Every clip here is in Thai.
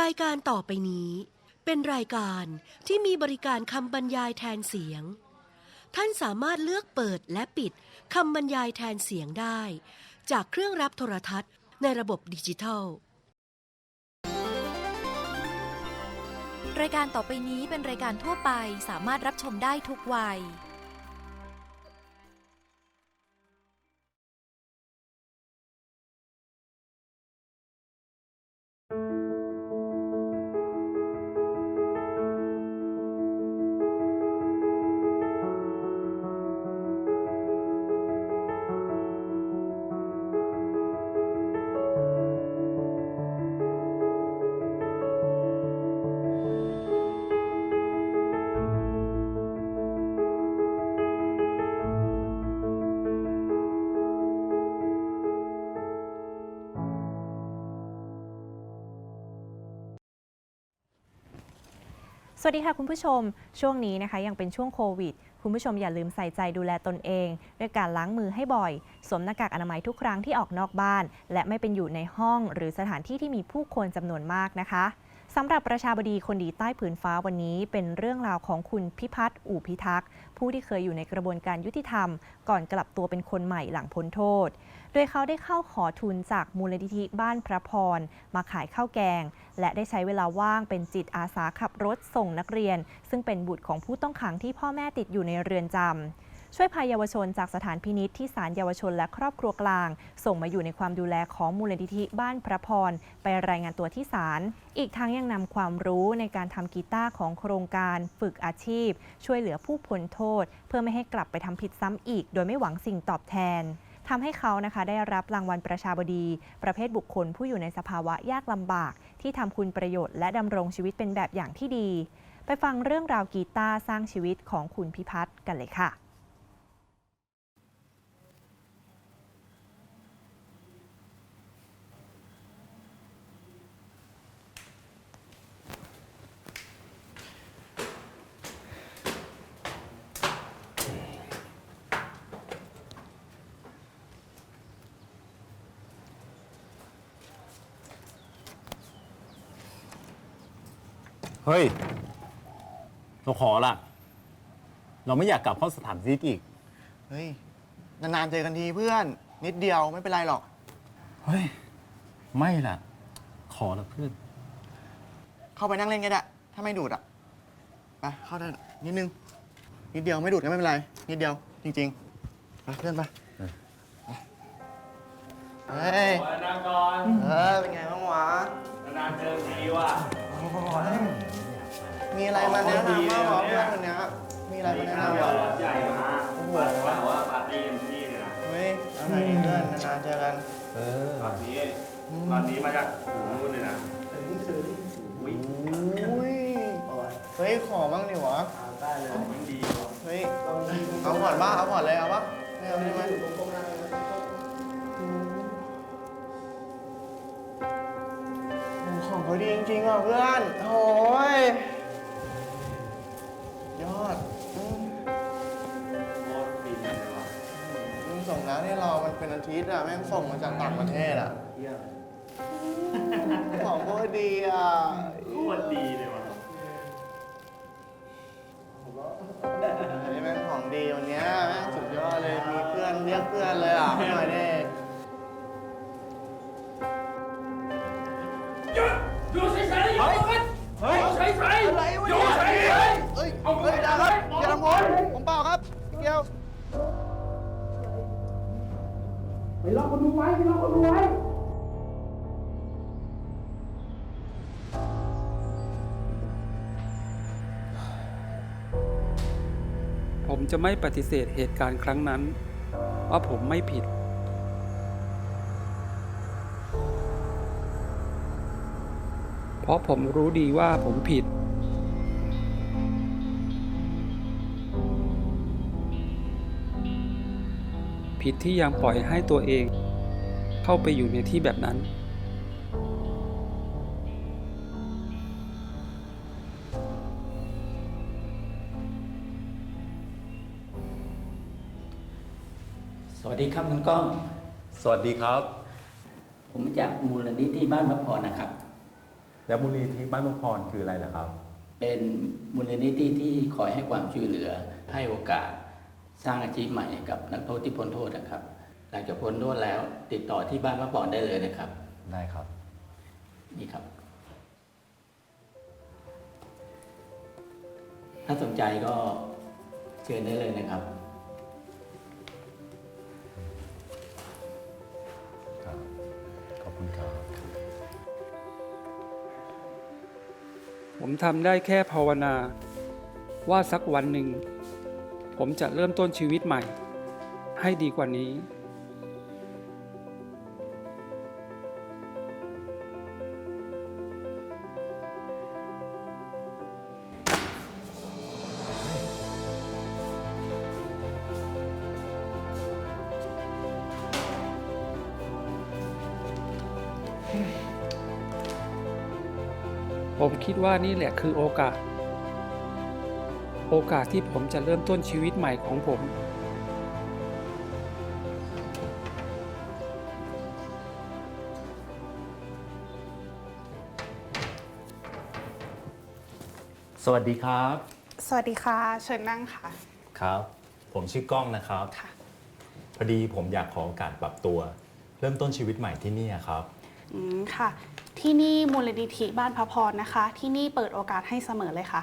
รายการต่อไปนี้ เป็นรายการที่มีบริการคำบรรยายแทนเสียง ท่านสามารถเลือกเปิดและปิดคำบรรยายแทนเสียงได้ จากเครื่องรับโทรทัศน์ในระบบดิจิทัล รายการต่อไปนี้เป็นรายการทั่วไปสามารถรับชมได้ทุกวัย สวัสดีค่ะคุณผู้ชม ช่วงนี้นะคะยังเป็นช่วงโควิด คุณผู้ชมอย่าลืมใส่ใจดูแลตนเอง ด้วยการล้างมือให้บ่อย สวมหน้ากากอนามัยทุกครั้งที่ออกนอกบ้าน และไม่เป็นอยู่ในห้องหรือสถานที่ที่มีผู้คนจำนวนมากนะคะ สำหรับประชาบดีคนดีใต้ผืนฟ้าวันนี้ เป็นเรื่องราวของคุณพิพัฒน์อู่พิทักษ์ผู้ที่เคยอยู่ในกระบวนการยุติธรรม ก่อนกลับตัวเป็นคนใหม่หลังพ้นโทษ โดยเขาได้เข้าขอทุนจากมูลนิธิบ้านพระพร มาขายข้าวแกง และได้ใช้เวลาว่างเป็นจิตอาสาขับรถส่งนักเรียน ซึ่งเป็นบุตรของผู้ต้องขังที่พ่อแม่ติดอยู่ในเรือนจำ ช่วยพาเยาวชนจากสถานพินิษที่ศาลเยาวชนและครอบครัวกลาง ส่งมาอยู่ในความดูแลของมูลนิธิบ้านพระพร ไปรายงานตัวที่ศาลอีกทั้งยังนำความรู้ในการทำกีตาร์ของโครงการฝึกอาชีพ ช่วยเหลือผู้พ้นโทษ เพื่อไม่ให้กลับไปทำผิดซ้ำอีก โดยไม่หวังสิ่งตอบแทนทำให้เขานะคะได้รับรางวัลประชาบดี ประเภทบุคคลผู้อยู่ในสภาวะยากลำบาก ที่ทำคุณประโยชน์และดำรงชีวิตเป็นแบบอย่างที่ดี ไปฟังเรื่องราวกีตาร์สร้างชีวิตของคุณพิพัฒน์กันเลยค่ะ เฮ้ย เราขอละเราไม่อยากกลับเข้าสถานพินิจอีก เฮ้ย นานๆเจอกันทีเพื่อน นิดเดียวไม่เป็นไรหรอก เฮ้ย ไม่ล่ะ ขอละเพื่อน เข้าไปนั่งเล่นก็ได้ ถ้าไม่ดูดอะ ไป เข้าได้นิดนึง นิดเดียวไม่ดูดก็ไม่เป็นไร นิดเดียว จริงๆ ไปเพื่อนไปเออเฮ้ยนางก่อน เออ เป็นไงบ้างวะ นานๆเจอทีว่ะ มีอะไรมาแนะนำบ้างวะเพื่อนคนเนี้ยมีอะไรมาแนะนำเดี๋ยววะรถใหญ่มาโอ้โหว่าว่าปาร์ตี้เต็มที่เลยนะเฮ้ยอะไรดีเพื่อนนานๆเจอกันเออตอนนี้ตอนนี้มาจากหูนู่นเลยนะอุ้ยอุ้ยเฮ้ยขอบ้างดิวะยิ่งดีว่ะเฮ้ยเอาก่อนบ้าเอาก่อนเลยเอาปะไม่เอาใช่ไหม ดีจริงๆอะเพื่อนโอ้ยยอดอืมโคตรฟินเลยว่ะมึงส่งแล้วที่รอมันเป็นอาทิตย์อะแม่งส่งมาจากต่างประเทศอะเยี่ยมของโคตรดีอะโคตรดีเลยว่ะอันนี้แม่งของดีวันเนี้ยแม่งสุดยอดเลยมีเพื่อนเรียกเพื่อนเลยอะหน่อยดิ ผมจะไม่ปฏิเสธเหตุการณ์ครั้งนั้น ว่าผมไม่ผิด เพราะผมรู้ดีว่าผมผิด ผิดที่ยังปล่อยให้ตัวเอง เข้าไปอยู่ในที่แบบนั้น สวัสดีครับคุณก้อง สวัสดีครับ ผมมาจากมูลนิธิบ้านพระพรนะครับไหนแล้วมูลนิธิบ้านมุกพรคืออะไรล่ะครับ เป็นมูลนิธิที่คอยให้ความช่วยเหลือให้โอกาส สร้างอาชีพใหม่ให้กับนักโทษที่พ้นโทษนะครับ หลังจากพ้นโทษแล้ว ติดต่อที่บ้านพักผ่อนได้เลยนะครับ ได้ครับ นี่ครับ ถ้าสนใจก็เชิญได้เลยนะครับ ครับ ขอบคุณครับ ผมทำได้แค่ภาวนา ว่าสักวันหนึ่ง ผมจะเริ่มต้นชีวิตใหม่ ให้ดีกว่านี้ ผมคิดว่านี่แหละคือโอกาส โอกาสที่ผมจะเริ่มต้นชีวิตใหม่ของผม สวัสดีครับ สวัสดีค่ะ เชิญนั่งค่ะ ครับ ผมชื่อก้องนะครับ ค่ะ พอดีผมอยากขอโอกาสปรับตัว เริ่มต้นชีวิตใหม่ที่นี่ครับ อืมค่ะ ที่นี่มูลนิธิบ้านพระพรนะคะ ที่นี่เปิดโอกาสให้เสมอเลยค่ะ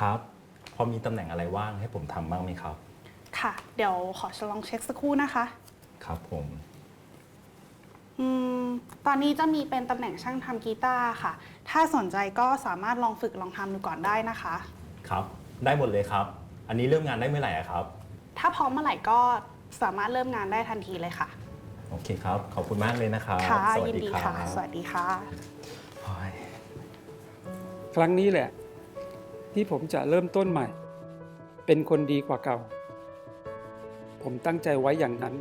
ครับพ อมีตำแหน่งอะไรว่างให้ผมทำบ้างไหมครับ ค่ะ เดี๋ยวขอลองเช็คสักครู่นะคะ ครับผมอืมตอนนี้จะมีเป็นตำแหน่งช่างทำกีตาร์ค่ะ ถ้าสนใจก็สามารถลองฝึกลองทำดูก่อนได้นะคะ ครับ ได้หมดเลยครับ อันนี้เริ่มงานได้เมื่อไหร่อะครับ ถ้าพร้อมเมื่อไหร่ก็สามารถเริ่มงานได้ทันทีเลยค่ะ โอเคครับ ขอบคุณมากเลยนะครับค่ะ สวัสยินดีดีครัค่ะ บสวัสดีค่ะ โอ้ย ครั้งนี้แหละ ที่ผมจะเริ่มต้นใหม่ เป็นคนดีกว่าเก่า ผมตั้งใจไว้อย่างนั้น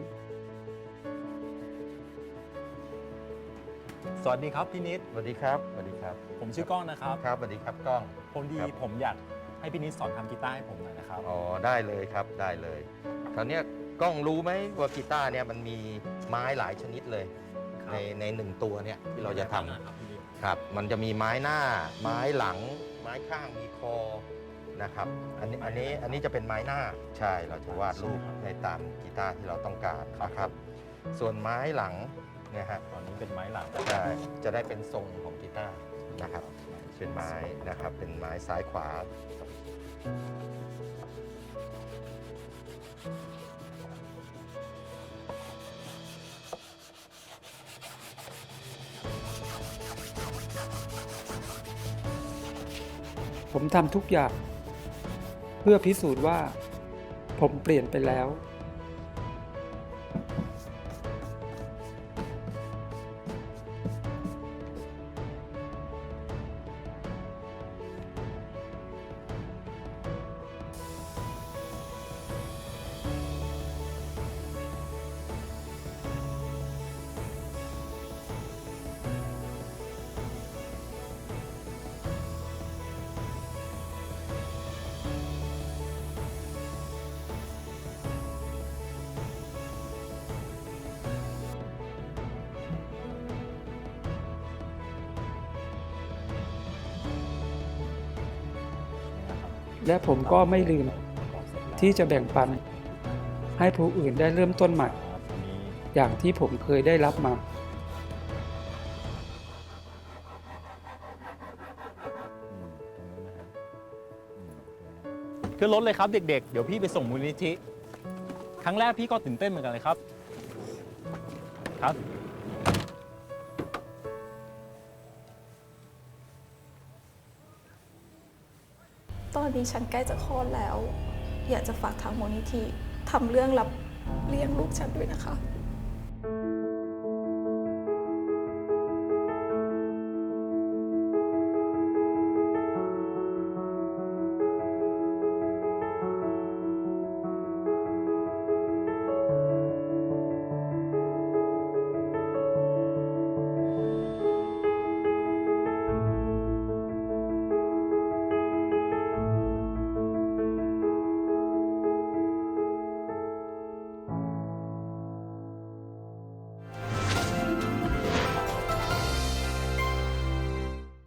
สวัสดีครับพี่นิด สวัสดีครับ สวัสดีครับ ผมชื่อก้องนะครับ ครับ สวัสดีครับกล้อง ผมดี ครับ ผมอยากให้พี่นิดสอนทำกีตาร์ให้ผมหน่อยนะครับ อ๋อ ได้เลยครับ ได้เลย คราวเนี้ยกล้องรู้ไหมว่ากีตาร์เนี่ยมันมีไม้หลายชนิดเลย ครับ ในในหนึ่งตัวเนี่ยที่เราจะทำ ครับพี่นิดครับมันจะมีไม้หน้า ไม้หลังไม้ข้างมีคอนะครับอันนี้อันนี้อันนี้จะเป็นไม้หน้าใช่เราจะวาดรูปในตามกีตาร์ที่เราต้องการนะครับ ส่วนไม้หลังเนี่ยฮะตอนนี้เป็นไม้หลังใช่จะได้เป็นทรงของกีตาร์นะครับเป็นไม้นะครับเป็นไม้ซ้ายขวา ผมทำทุกอย่าง เพื่อพิสูจน์ว่า ผมเปลี่ยนไปแล้ว และผมก็ไม่ลืมที่จะแบ่งปัน ให้ผู้อื่นได้เริ่มต้นใหม่ครับอันนี้อย่างที่ผมเคยได้รับมาขึ้นรถเลยครับเด็กๆ เดี๋ยวพี่ไปส่งมูลนิธิ ครั้งแรกพี่ก็ตื่นเต้นเหมือนกันเลยครับ ครับ อนนี้ฉันใกล้จะคลอดแล้ว อยากจะฝากทางมูลนิธิทำเรื่องรับเลี้ยงลูกฉันด้วยนะคะ